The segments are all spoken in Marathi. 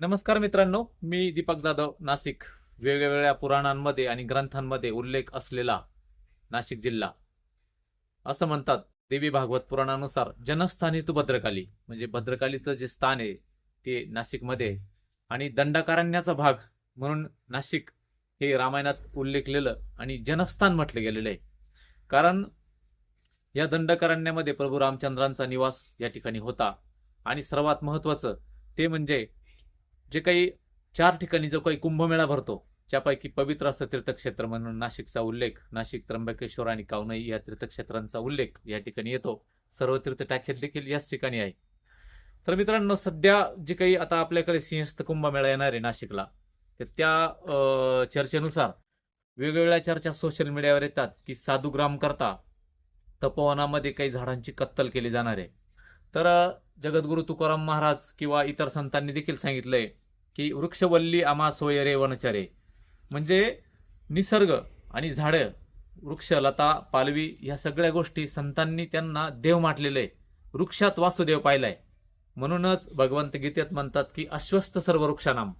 नमस्कार मित्रांनो मी दीपक जाधव नाशिक. वेगवेगळ्या पुराणांमध्ये आणि ग्रंथांमध्ये उल्लेख असलेला नाशिक जिल्हा. असं म्हणतात देवी भागवत पुराणानुसार जनस्थानी तू भद्रकाली. म्हणजे भद्रकालीचं जे स्थान आहे ते नाशिकमध्ये. आहे. आणि दंडकारण्याचा भाग म्हणून नाशिक हे रामायणात उल्लेखलेलं आणि जनस्थान म्हटलं गेलेलं आहे. कारण या दंडकारण्यामध्ये प्रभू रामचंद्रांचा निवास या ठिकाणी होता. आणि सर्वात महत्वाचं ते म्हणजे जे काही चार ठिकाणी जो काही कुंभमेळा भरतो त्यापैकी पवित्र असं तीर्थक्षेत्र म्हणून नाशिकचा उल्लेख नाशिक त्र्यंबकेश्वर आणि कावनई या तीर्थक्षेत्रांचा उल्लेख या ठिकाणी येतो. सर्व तीर्थटाख्यात देखील याच ठिकाणी आहे. तर मित्रांनो सध्या जे काही आता आपल्याकडे सिंहस्थ कुंभमेळा येणार आहे नाशिकला तर त्या चर्चेनुसार वेगवेगळ्या चर्चा सोशल मीडियावर येतात की साधुग्राम करता तपोवनामध्ये काही झाडांची कत्तल केली जाणार आहे. तर जगद्गुरु तुकाराम महाराज किंवा इतर संतांनी देखील सांगितलंय की वृक्षवल्ली आमा सोयरे वनचरे. म्हणजे निसर्ग आणि झाडं वृक्ष लता पालवी ह्या सगळ्या गोष्टी संतांनी त्यांना देव माटलेले आहे वृक्षात वासुदेव पाहिलाय. म्हणूनच भगवंत गीतेत म्हणतात की अश्वस्त सर्व वृक्षानाम.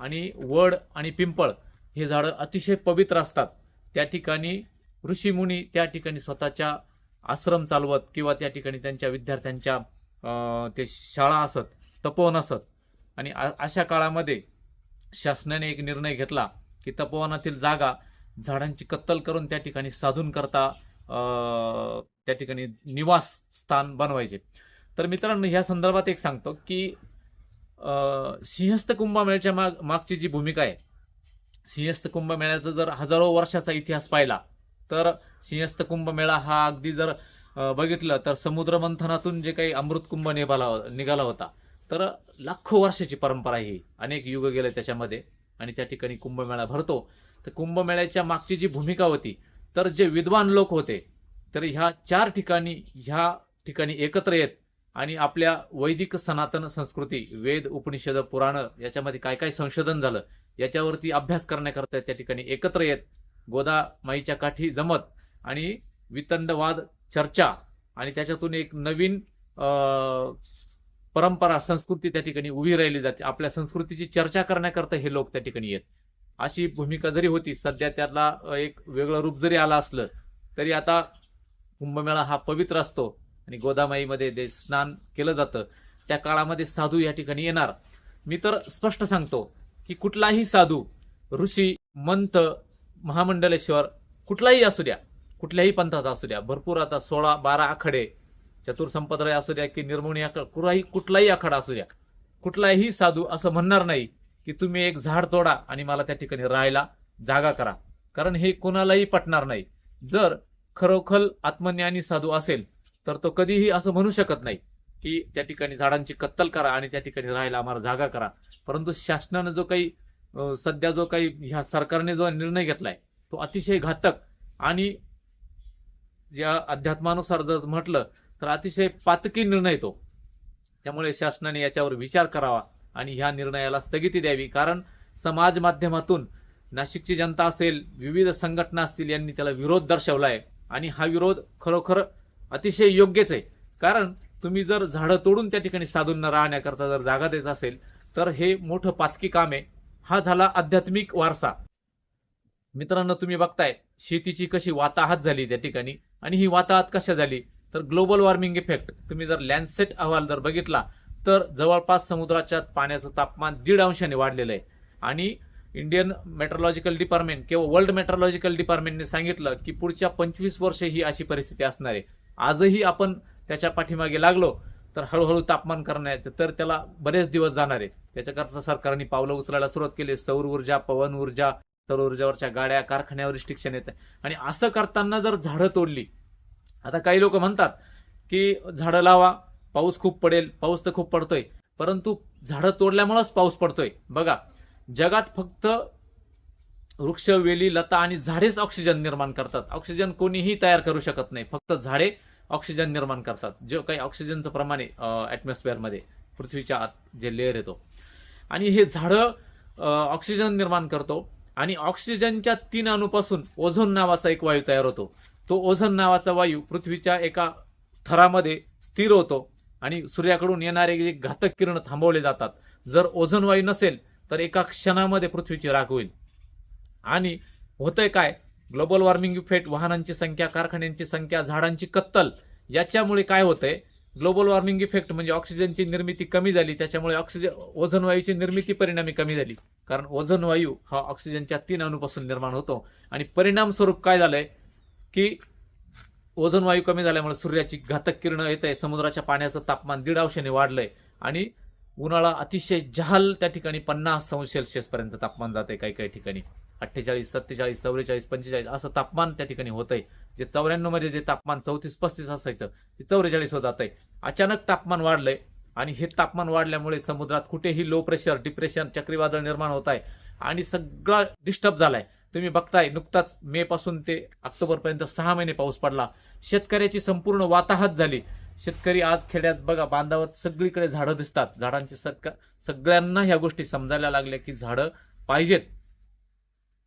आणि वड आणि पिंपळ हे झाडं अतिशय पवित्र असतात. त्या ठिकाणी ऋषीमुनी त्या ठिकाणी स्वतःच्या आश्रम चालवत किंवा त्या ठिकाणी त्यांच्या विद्यार्थ्यांच्या ते शाळा असत तपोवन असत. आणि अशा काळामध्ये शासनाने एक निर्णय घेतला की तपोवनातील जागा झाडांची कत्तल करून त्या ठिकाणी साधून करता त्या ठिकाणी निवास स्थान बनवायचे. तर मित्रांनो ह्या संदर्भात एक सांगतो की सिंहस्थ कुंभमेळ्याच्या माग मागची जी भूमिका आहे सिंहस्थ कुंभमेळ्याचा जर हजारो वर्षाचा इतिहास पाहिला तर सिंहस्थ कुंभमेळा हा अगदी जर बघितलं तर समुद्र मंथनातून जे काही अमृत कुंभ निघाला हो-, निघाला होता तर लाखो वर्षाची परंपरा ही अनेक युग गेले त्याच्यामध्ये आणि त्या ठिकाणी कुंभमेळा भरतो. तर कुंभमेळ्याच्या मागची जी भूमिका होती तर जे विद्वान लोक होते तर ह्या चार ठिकाणी ह्या ठिकाणी एकत्र येत आणि आपल्या वैदिक सनातन संस्कृती वेद उपनिषद पुराण याच्यामध्ये काय काय संशोधन झालं याच्यावरती अभ्यास करण्याकरता त्या ठिकाणी एकत्र येत गोदा माईच्या काठी जमत आणि वितंडवाद चर्चा आणि त्याच्यातून एक नवीन परंपरा संस्कृती त्या ठिकाणी उभी राहिली जाते. आपल्या संस्कृतीची चर्चा करण्याकरता हे लोक त्या ठिकाणी येत. अशी भूमिका जरी होती सध्या त्याला एक वेगळं रूप जरी आलं असलं तरी आता कुंभमेळा हा पवित्र असतो आणि गोदामाईमध्ये जे स्नान केलं जातं. त्या काळामध्ये साधू या ठिकाणी येणार. मी तर स्पष्ट सांगतो की कुठलाही साधू ऋषी मंत महामंडलेश्वर कुठलाही असू द्या कुठल्याही पंथाचा असू द्या भरपूर आता सोळा बारा आखडे चतुर्संपदाय असू द्या की निर्मोणी आखड कुठलाही कुठलाही आखाडा असू द्या कुठलाही साधू असं म्हणणार नाही की तुम्ही एक झाड तोडा आणि मला त्या ठिकाणी राहायला जागा करा. कारण हे कोणालाही पटणार नाही. जर खरोखर आत्मज्ञानी साधू असेल तर तो कधीही असं म्हणू शकत नाही की त्या ठिकाणी झाडांची कत्तल करा आणि त्या ठिकाणी राहायला आम्हाला जागा करा. परंतु शासनानं जो काही सध्या जो काही ह्या सरकारने जो निर्णय घेतलाय तो अतिशय घातक आणि ज्या अध्यात्मानुसार जर म्हटलं तर अतिशय पातकी निर्णय तो. त्यामुळे शासनाने याच्यावर विचार करावा आणि ह्या निर्णयाला स्थगिती द्यावी. कारण समाज माध्यमातून नाशिकची जनता असेल विविध संघटना असतील यांनी त्याला विरोध दर्शवलाय. आणि हा विरोध खरोखर अतिशय योग्यच आहे. कारण तुम्ही जर झाडं तोडून त्या ठिकाणी साधूंना राहण्याकरता जर जागा द्यायचं असेल तर हे मोठं पातकी काम आहे. हा झाला आध्यात्मिक वारसा. मित्रांनो तुम्ही बघताय शेतीची कशी वाताहत झाली त्या ठिकाणी. आणि ही वाताहत कशा झाली? तर ग्लोबल वॉर्मिंग इफेक्ट. तुम्ही जर लँडसेट अहवाल जर बघितला तर जवळपास समुद्राच्या पाण्याचं तापमान दीड अंशाने वाढलेलं आहे. आणि इंडियन मेट्रोलॉजिकल डिपार्टमेंट किंवा वर्ल्ड मेट्रोलॉजिकल डिपार्टमेंटने सांगितलं की पुढच्या पंचवीस वर्ष ही अशी परिस्थिती असणार आहे. आजही आपण त्याच्या पाठीमागे लागलो तर हळूहळू तापमान करण्याचं तर त्याला बरेच दिवस जाणार आहे. त्याच्याकरता सरकारने पावलं उचलायला सुरुवात केली. सौर ऊर्जा पवन ऊर्जा सौर ऊर्जावरच्या गाड्या कारखान्यावर रिस्ट्रिक्शन येत आणि असं करताना जर झाडं तोडली आता काही लोक म्हणतात की झाडं लावा पाऊस खूप पडेल पाऊस तर खूप पडतोय. परंतु झाडं तोडल्यामुळंच पाऊस पडतोय. बघा जगात फक्त वृक्ष वेली लता आणि झाडेच ऑक्सिजन निर्माण करतात. ऑक्सिजन कोणीही तयार करू शकत नाही. फक्त झाडे ऑक्सिजन निर्माण करतात. जे काही ऑक्सिजनचं प्रमाण आहे ॲटमॉस्फिअरमध्ये पृथ्वीच्या आत जे लेअर येतो. आणि हे झाडं ऑक्सिजन निर्माण करतो. आणि ऑक्सिजनच्या तीन अणूपासून ओझोन नावाचा एक वायू तयार होतो. तो ओझन नावाचा वायू पृथ्वीच्या एका थरामध्ये स्थिर होतो आणि सूर्याकडून येणारे जे घातक किरण थांबवले जातात. जर ओझन वायू नसेल तर एका क्षणामध्ये पृथ्वीची राख होईल. आणि होतंय काय? ग्लोबल वॉर्मिंग इफेक्ट वाहनांची संख्या कारखान्यांची संख्या झाडांची कत्तल याच्यामुळे काय होतंय? ग्लोबल वॉर्मिंग इफेक्ट म्हणजे ऑक्सिजनची निर्मिती कमी झाली त्याच्यामुळे ऑक्सिजन ओझन वायूची निर्मिती परिणामी कमी झाली. कारण ओझोन वायू हा ऑक्सिजनच्या तीन अणूपासून निर्माण होतो. आणि परिणाम स्वरूप काय झालंय? की ओझोन वायू कमी झाल्यामुळे सूर्याची घातक किरणं येत आहे समुद्राच्या पाण्याचं तापमान दीड अंशाने वाढलंय. आणि उन्हाळा अतिशय जहाल त्या ठिकाणी पन्नास अंश सेल्सिअस पर्यंत तापमान जाते काही काही ठिकाणी. अठ्ठेचाळीस सत्तेचाळीस चौवेचाळीस पंचेचाळीस असं तापमान त्या ठिकाणी होतंय. जे चौऱ्याण्णवमध्ये जे तापमान चौतीस पस्तीस असायचं ते चौवेचाळीस होत आहे अचानक तापमान वाढलंय आणि हे तापमान वाढल्यामुळे समुद्रात कुठेही लो प्रेशर डिप्रेशन चक्रीवादळ निर्माण होत आहे. आणि सगळा डिस्टर्ब झालाय. तुम्ही बघताय नुकताच मे पासून ते ऑक्टोबरपर्यंत सहा महिने पाऊस पडला. शेतकऱ्याची संपूर्ण वाताहत झाली. शेतकरी आज खेड्यात बघा बांधावर सगळीकडे झाडं दिसतात. झाडांची सगळ्या सगळ्यांना ह्या गोष्टी समजायला लागल्या की झाडं पाहिजेत.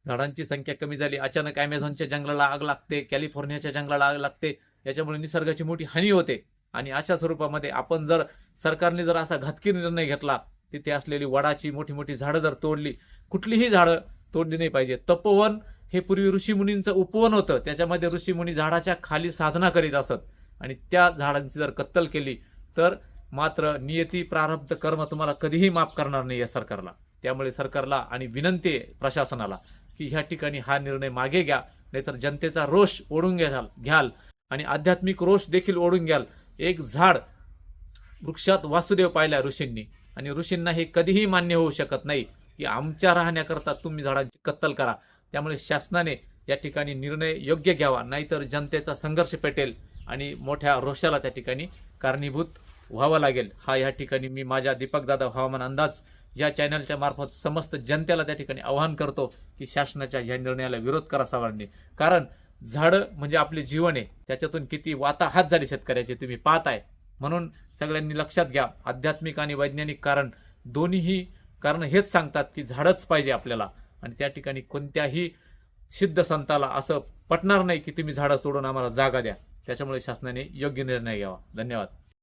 झाडांची संख्या कमी झाली. अचानक अमेझॉनच्या जंगलाला आग लागते कॅलिफोर्नियाच्या जंगलाला आग लागते. याच्यामुळे निसर्गाची मोठी हानी होते. आणि अशा स्वरूपामध्ये आपण जर सरकारने जर असा घातकी निर्णय घेतला तिथे असलेली वडाची मोठी मोठी झाडं जर तोडली कुठलीही झाडं तोडली नाही पाहिजे. तपोवन हे पूर्वी ऋषीमुनींचं उपवन होतं. त्याच्यामध्ये ऋषीमुनी झाडाच्या खाली साधना करीत असत. आणि त्या झाडांची जर कत्तल केली तर मात्र नियती प्रारब्ध कर्म तुम्हाला कधीही माफ करणार नाही या सरकारला. त्यामुळे सरकारला आणि विनंती आहे प्रशासनाला की ह्या ठिकाणी हा निर्णय मागे घ्या नाहीतर जनतेचा रोष ओढून घ्याल घ्याल. आणि आध्यात्मिक रोष देखील ओढून घ्याल. एक झाड वृक्षात वासुदेव पाहिला ऋषींनी. आणि ऋषींना हे कधीही मान्य होऊ शकत नाही. की आमच्या राहण्याकरता तुम्ही झाडांची कत्तल करा. त्यामुळे शासनाने या ठिकाणी निर्णय योग्य घ्यावा नाहीतर जनतेचा संघर्ष पेटेल आणि मोठ्या रोषाला त्या ठिकाणी कारणीभूत व्हावं लागेल. हा या ठिकाणी मी माझ्या दीपकदादा हवामान अंदाज या चॅनलच्या मार्फत समस्त जनतेला त्या ठिकाणी आवाहन करतो की शासनाच्या या निर्णयाला विरोध करा सर्वांनी कारण झाडं म्हणजे आपले जीवन आहे. त्याच्यातून किती वाताहात झाली शेतकऱ्याचे तुम्ही पाहताय. म्हणून सगळ्यांनी लक्षात घ्या. आध्यात्मिक आणि वैज्ञानिक कारण दोन्हीही कारण हेच सांगतात की झाडच पाहिजे आपल्याला. आणि त्या ठिकाणी कोणत्याही सिद्ध संताला असं पटणार नाही की तुम्ही झाडं सोडून आम्हाला जागा द्या. त्याच्यामुळे शासनाने योग्य निर्णय घ्यावा. धन्यवाद.